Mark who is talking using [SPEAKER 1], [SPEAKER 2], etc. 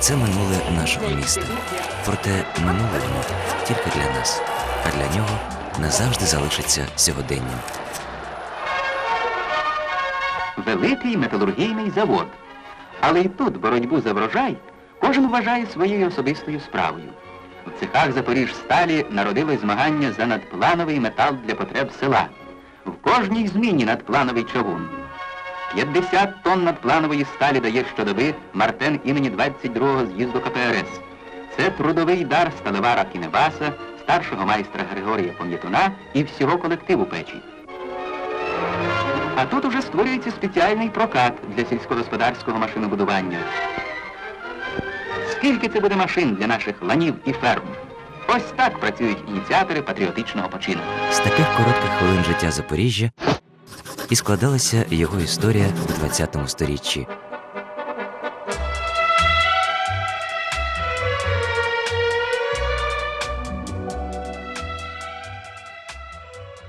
[SPEAKER 1] Це минуле нашого міста. Проте минуле воно тільки для нас, а для нього назавжди залишиться сьогоденням.
[SPEAKER 2] великий металургійний завод. Але і тут боротьбу за врожай кожен вважає своєю особистою справою. В цехах Запоріжсталі народилось змагання за надплановий метал для потреб села. В кожній зміні надплановий чавун. 50 тонн надпланової сталі дає щодоби Мартен імені 22-го з'їзду КПРС. Це трудовий дар сталевара Кінебаса, старшого майстра Григорія Пом'ятуна і всього колективу печі. А тут уже створюється спеціальний прокат для сільськогосподарського машинобудування. Скільки це буде машин для наших ланів і ферм? Ось так працюють ініціатори патріотичного почину.
[SPEAKER 1] З таких коротких хвилин життя Запоріжжя і складалася його історія у 20 сторіччі.